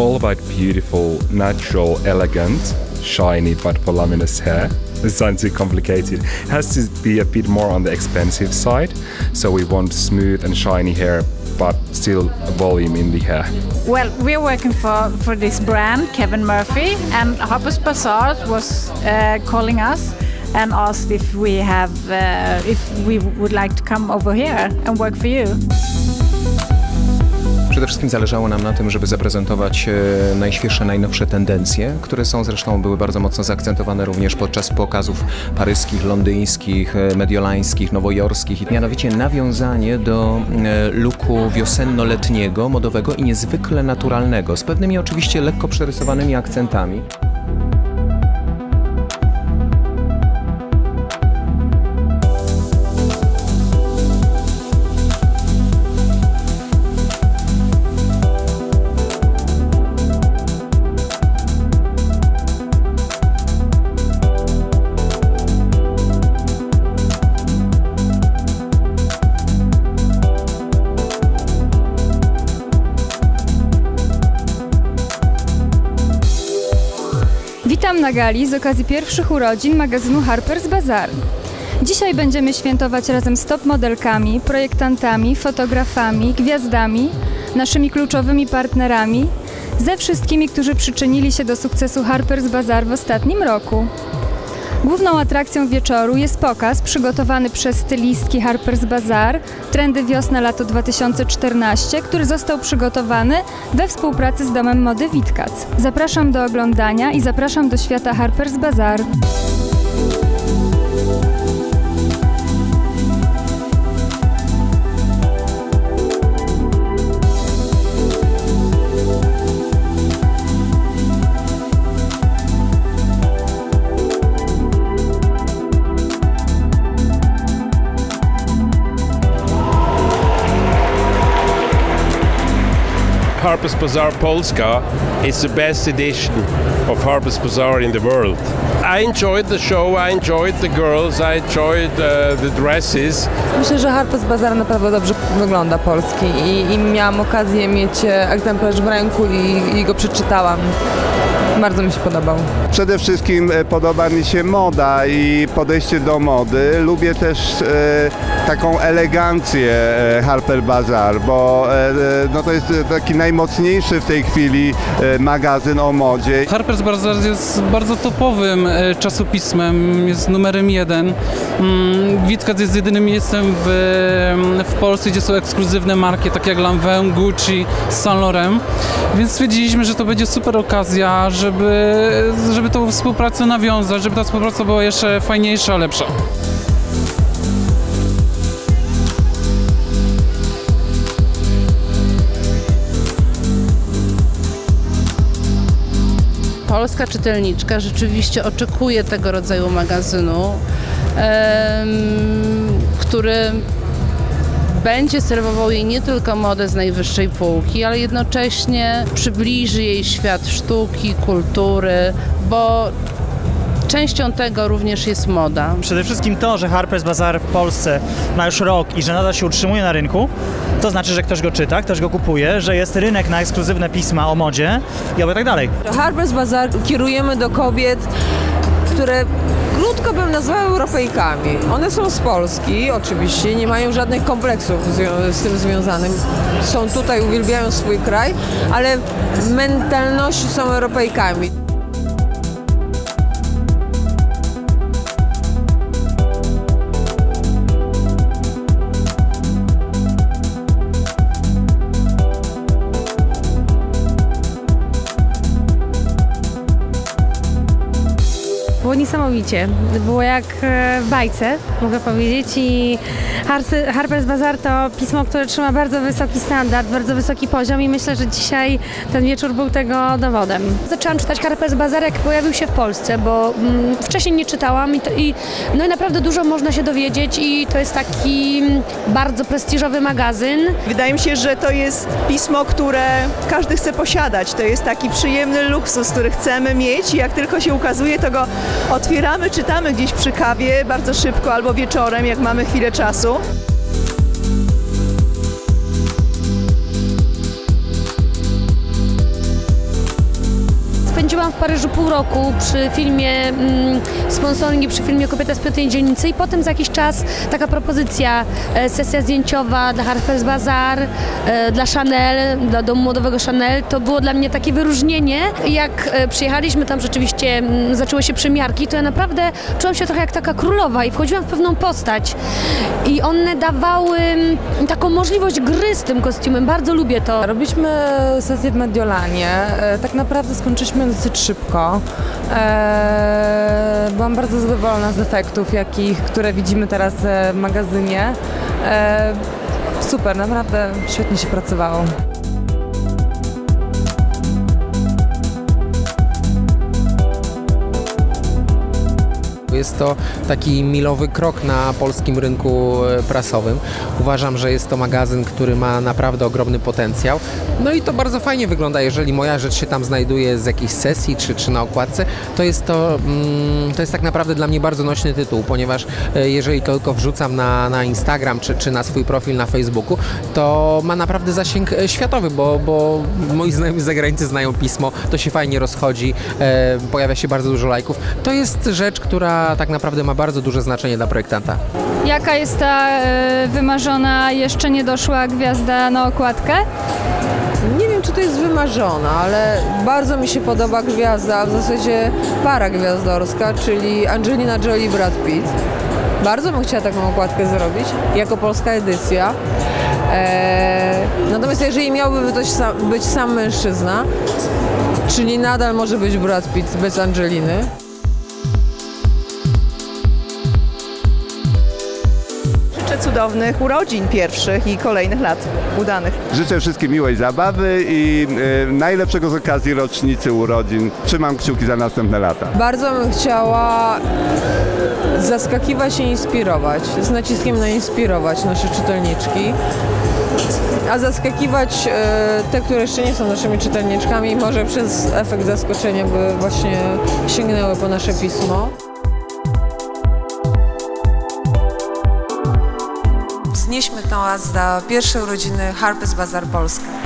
all about beautiful, natural, elegant, shiny but voluminous hair. It sounds too complicated. It has to be a bit more on the expensive side. So we want smooth and shiny hair, but still volume in the hair. Well, we're working for, for this brand, Kevin Murphy, and Harper's Bazaar was uh, calling us and asked if we have, uh, if we would like to come over here and work for you. Przede wszystkim zależało nam na tym, żeby zaprezentować e, najświeższe, najnowsze tendencje, które są zresztą były bardzo mocno zaakcentowane również podczas pokazów paryskich, londyńskich, e, mediolańskich, nowojorskich. Mianowicie nawiązanie do e, luku wiosenno-letniego, modowego i niezwykle naturalnego, z pewnymi oczywiście lekko przerysowanymi akcentami. Witam na gali z okazji pierwszych urodzin magazynu Harper's Bazaar. Dzisiaj będziemy świętować razem z top modelkami, projektantami, fotografami, gwiazdami, naszymi kluczowymi partnerami, ze wszystkimi, którzy przyczynili się do sukcesu Harper's Bazaar w ostatnim roku. Główną atrakcją wieczoru jest pokaz przygotowany przez stylistki Harper's Bazaar Trendy wiosna-lato 2014, który został przygotowany we współpracy z domem mody Witkac. Zapraszam do oglądania i zapraszam do świata Harper's Bazaar. Bazaar Polska is the best edition of Harper's Bazaar in the world. I enjoyed the show, I enjoyed the girls, I enjoyed uh, the dresses. Myślę, że Harper's Bazaar naprawdę dobrze wygląda polski i, i miałam okazję mieć e, egzemplarz w ręku i, i go przeczytałam. Bardzo mi się podobał. Przede wszystkim e, podoba mi się moda i podejście do mody. Lubię też e, taką elegancję e, Harper Bazaar, bo e, e, no to jest taki najmocniejszy w tej chwili e, magazyn o modzie. Harper's Bazaar jest bardzo topowym e, czasopismem, jest numerem jeden. Mm, Witkac jest jedynym miejscem w, w Polsce, gdzie są ekskluzywne marki, takie jak Lanvin, Gucci, Saint Laurent. Więc stwierdziliśmy, że to będzie super okazja, żeby, żeby tą współpracę nawiązać, żeby ta współpraca była jeszcze fajniejsza, lepsza. Polska czytelniczka rzeczywiście oczekuje tego rodzaju magazynu, który będzie serwował jej nie tylko modę z najwyższej półki, ale jednocześnie przybliży jej świat sztuki, kultury, bo częścią tego również jest moda. Przede wszystkim to, że Harper's Bazaar w Polsce ma już rok i że nadal się utrzymuje na rynku, to znaczy, że ktoś go czyta, ktoś go kupuje, że jest rynek na ekskluzywne pisma o modzie i oby tak dalej. Harper's Bazaar kierujemy do kobiet, które krótko bym nazwała Europejkami. One są z Polski, oczywiście, nie mają żadnych kompleksów z tym związanym. Są tutaj, uwielbiają swój kraj, ale w mentalności są Europejkami. Było niesamowicie. Było jak e, w bajce, mogę powiedzieć. I Harper- Harper's Bazaar to pismo, które trzyma bardzo wysoki standard, bardzo wysoki poziom i myślę, że dzisiaj ten wieczór był tego dowodem. Zaczęłam czytać Harper's Bazaar, jak pojawił się w Polsce, bo mm, wcześniej nie czytałam i, to, i, no i naprawdę dużo można się dowiedzieć i to jest taki mm, bardzo prestiżowy magazyn. Wydaje mi się, że to jest pismo, które każdy chce posiadać. To jest taki przyjemny luksus, który chcemy mieć i jak tylko się ukazuje, to go otwieramy, czytamy gdzieś przy kawie bardzo szybko albo wieczorem, jak mamy chwilę czasu. Spędziłam w Paryżu pół roku przy filmie, mm, sponsoringi przy filmie Kobieta z piątej dzielnicy i potem za jakiś czas taka propozycja, e, sesja zdjęciowa dla Harper's Bazaar, e, dla Chanel, dla domu modowego Chanel. To było dla mnie takie wyróżnienie. Jak e, przyjechaliśmy tam rzeczywiście, mm, zaczęły się przymiarki, to ja naprawdę czułam się trochę jak taka królowa i wchodziłam w pewną postać. I one dawały mm, taką możliwość gry z tym kostiumem. Bardzo lubię to. Robiliśmy sesję w Mediolanie. E, Tak naprawdę skończyliśmy dosyć szybko. E, Byłam bardzo zadowolona z efektów, jakich, które widzimy teraz e, w magazynie. E, Super, naprawdę świetnie się pracowało. Jest to taki milowy krok na polskim rynku e, prasowym. Uważam, że jest to magazyn, który ma naprawdę ogromny potencjał. No i to bardzo fajnie wygląda, jeżeli moja rzecz się tam znajduje z jakiejś sesji czy, czy na okładce, to jest to, mm, to jest tak naprawdę dla mnie bardzo nośny tytuł, ponieważ e, jeżeli tylko wrzucam na, na Instagram czy, czy na swój profil na Facebooku, to ma naprawdę zasięg e, światowy, bo, bo moi znajomi z zagranicy znają pismo, to się fajnie rozchodzi, pojawia się bardzo dużo lajków. To jest rzecz, która tak naprawdę ma bardzo duże znaczenie dla projektanta. Jaka jest ta e, wymarzona, jeszcze nie doszła gwiazda na okładkę? Nie wiem, czy to jest wymarzona, ale bardzo mi się podoba gwiazda, w zasadzie para gwiazdorska, czyli Angelina Jolie i Brad Pitt. Bardzo bym chciała taką okładkę zrobić, jako polska edycja. Eee, natomiast jeżeli miałby być sam, być sam mężczyzna, czyli nadal może być Brad Pitt bez Angeliny, cudownych urodzin pierwszych i kolejnych lat udanych. Życzę wszystkim miłej zabawy i e, najlepszego z okazji rocznicy urodzin. Trzymam kciuki za następne lata. Bardzo bym chciała zaskakiwać i inspirować, z naciskiem na inspirować nasze czytelniczki, a zaskakiwać e, te, które jeszcze nie są naszymi czytelniczkami, może przez efekt zaskoczenia, by właśnie sięgnęły po nasze pismo. Wznieśmy toast za pierwsze urodziny Harper's Bazaar Polska.